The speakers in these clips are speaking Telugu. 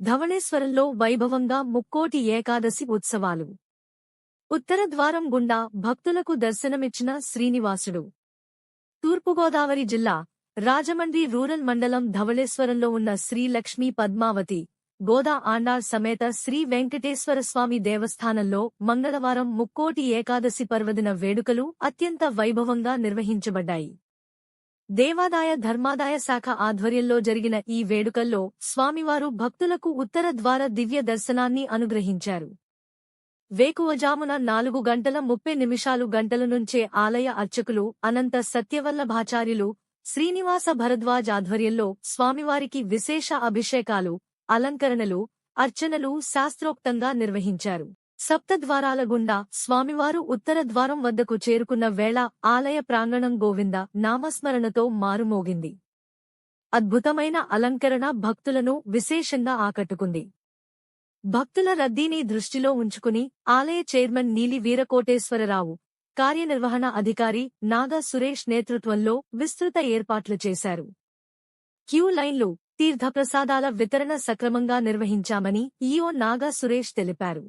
ధవళేశ్వరంలో వైభవంగా ముక్కోటి ఏకాదశి ఉత్సవాలు. ఉత్తర ద్వారం గుండా భక్తులకు దర్శనమిచ్చిన శ్రీనివాసుడు. తూర్పుగోదావరి జిల్లా రాజమండ్రి రూరల్ మండలం ధవళేశ్వరంలో ఉన్న శ్రీ లక్ష్మీ పద్మావతి గోదా ఆండార్ సమేత శ్రీ వెంకటేశ్వర స్వామి దేవస్థానంలో మంగళవారం ముక్కోటి ఏకాదశి పర్వదిన వేడుకలు అత్యంత వైభవంగా నిర్వహించబడ్డాయి. దేవాదాయ ధర్మాదాయ శాఖ ఆధ్వర్యంలో జరిగిన ఈ వేడుకల్లో స్వామివారు భక్తులకు ఉత్తర ద్వార దివ్య దర్శనాన్ని అనుగ్రహించారు. వేకువజామున నాలుగు గంటల ముప్పై నిమిషాలు గంటల నుంచే ఆలయ అర్చకులు అనంత సత్యవల్లభాచార్యులు శ్రీనివాస భరద్వాజ్ ఆధ్వర్యంలో స్వామివారికి విశేష అభిషేకాలు అలంకరణలు అర్చనలు శాస్త్రోక్తంగా నిర్వహించారు. సప్తద్వారాల గుండా స్వామివారు ఉత్తర ద్వారం వద్దకు చేరుకున్న వేళ ఆలయ ప్రాంగణం గోవింద నామస్మరణతో మారుమోగింది. అద్భుతమైన అలంకరణ భక్తులను విశేషంగా ఆకట్టుకుంది. భక్తుల రద్దీని దృష్టిలో ఉంచుకుని ఆలయ చైర్మన్ నీలి వీరకోటేశ్వరరావు కార్యనిర్వహణ అధికారి నాగా సురేష్ నేతృత్వంలో విస్తృత ఏర్పాట్లు చేశారు. క్యూ లైన్లు తీర్థప్రసాదాల వితరణ సక్రమంగా నిర్వహించామని ఈఓ నాగా సురేష్ తెలిపారు.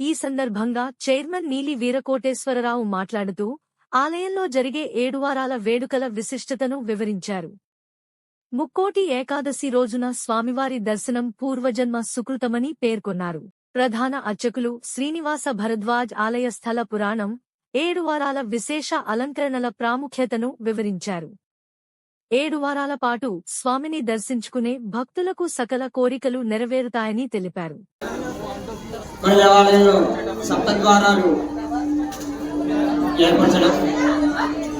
ఈ సందర్భంగా చైర్మన్ నీలి వీరకోటేశ్వరరావు మాట్లాడుతూ ఆలయంలో జరిగే ఏడు వారాల వేడుకల విశిష్టతను వివరించారు. ముక్కోటి ఏకాదశి రోజున స్వామివారి దర్శనం పూర్వజన్మ సుకృతమని పేర్కొన్నారు. ప్రధాన అర్చకులు శ్రీనివాస భరద్వాజ్ ఆలయ స్థల పురాణం ఏడు వారాల విశేష అలంకరణల ప్రాముఖ్యతను వివరించారు. ఏడు వారాల పాటు స్వామిని దర్శించుకునే భక్తులకు సకల కోరికలు నెరవేరుతాయని తెలిపారు. మన దేవాలయంలో సప్తద్వారాలు ఏర్పరచడం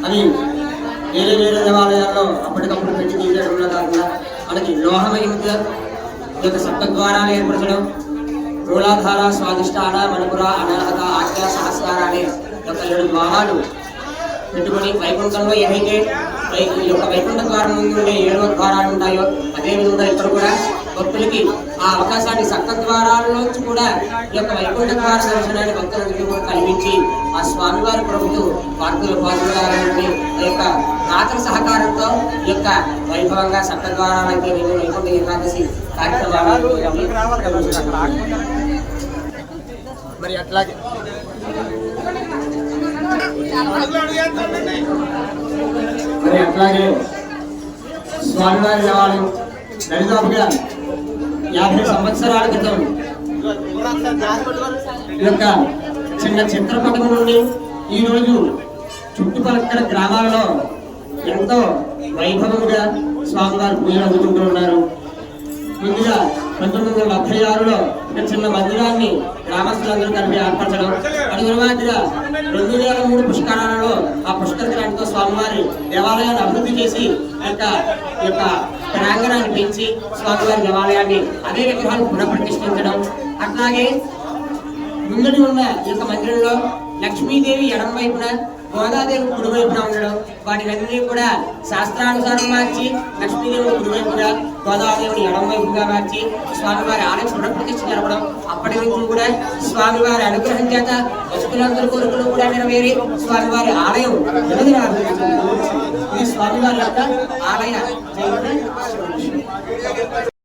అది వేరే వేరే దేవాలయాల్లో అప్పటికప్పుడు పెట్టి తీయడంలో కాకుండా మనకి లోహమయంగా ఈ యొక్క సప్తద్వారాలు ఏర్పరచడం మూలాధార స్వాదిష్టాన మణిపుర అనర్హత ఆజ్ఞా సహస్కార అనే యొక్క ఏడు ద్వారాలు పెట్టుకొని వైకుంఠంలో ఏవైతే ఈ యొక్క వైకుంఠ ద్వారం ముందు ఉండే ఏడు ద్వారాలు ఉంటాయో అదేవిధంగా ఇక్కడ కూడా భక్తులకి ఆ అవకాశాన్ని సక్క ద్వారాల్లోంచి కూడా ఈ యొక్క వైకుంఠ ద్వార దర్శనాన్ని భక్తులందరికీ కూడా కల్పించి ఆ స్వామివారి ప్రభుత్వం పార్కుల పాల్గొనాలంటే ఆ యొక్క దాతల సహకారంతో ఈ యొక్క వైభవంగా సప్త ద్వారాలు నేను వైకుంఠ ఏకాదశి కార్యక్రమాలు మరి అట్లాగే. మరి అట్లాగే స్వామివారి దేవాలయం దరిదాపుగా యాభై సంవత్సరాల క్రితం ఈ యొక్క చిన్న చిత్రపటం నుండి ఈరోజు చుట్టుపక్కల గ్రామాలలో ఎంతో వైభవంగా స్వామివారి పూజలు అందుకుంటూ ఉన్నారు. ముందుగా పంతొమ్మిది వందల డెబ్బై ఆరులో ఒక చిన్న మందిరాన్ని గ్రామస్తులందరూ కలిపి ఏర్పరచడం. అది మాదిరిగా రెండు వేల మూడు పుష్కరాలలో ఆ పుష్కర గ్రాంతో స్వామివారి దేవాలయాన్ని అభివృద్ధి చేసి ఆ యొక్క యొక్క ప్రాంగణాన్ని పెంచి స్వామివారి దేవాలయాన్ని అదే విగ్రహాన్ని పునఃప్రతిష్ఠించడం. అట్లాగే ముందుని ఉన్న ఈ యొక్క మందిరంలో లక్ష్మీదేవి ఎడం వైపున గోదాదేవి కుడి వైపున ఉండడం వాటినన్నీ కూడా శాస్త్రానుసారం మార్చి లక్ష్మీదేవి కుడి వైపున గోదాదేవిని ఎడం వైపుగా మార్చి స్వామివారి ఆలయం పునఃప్రతిష్ఠ జరపడం. అప్పటి నుంచి కూడా స్వామివారి అనుగ్రహం చేత భక్తులందరి కోరికలు కూడా నెరవేరి స్వామివారి ఆలయం ఎనిమిది ఈ స్వామివారి యొక్క ఆలయ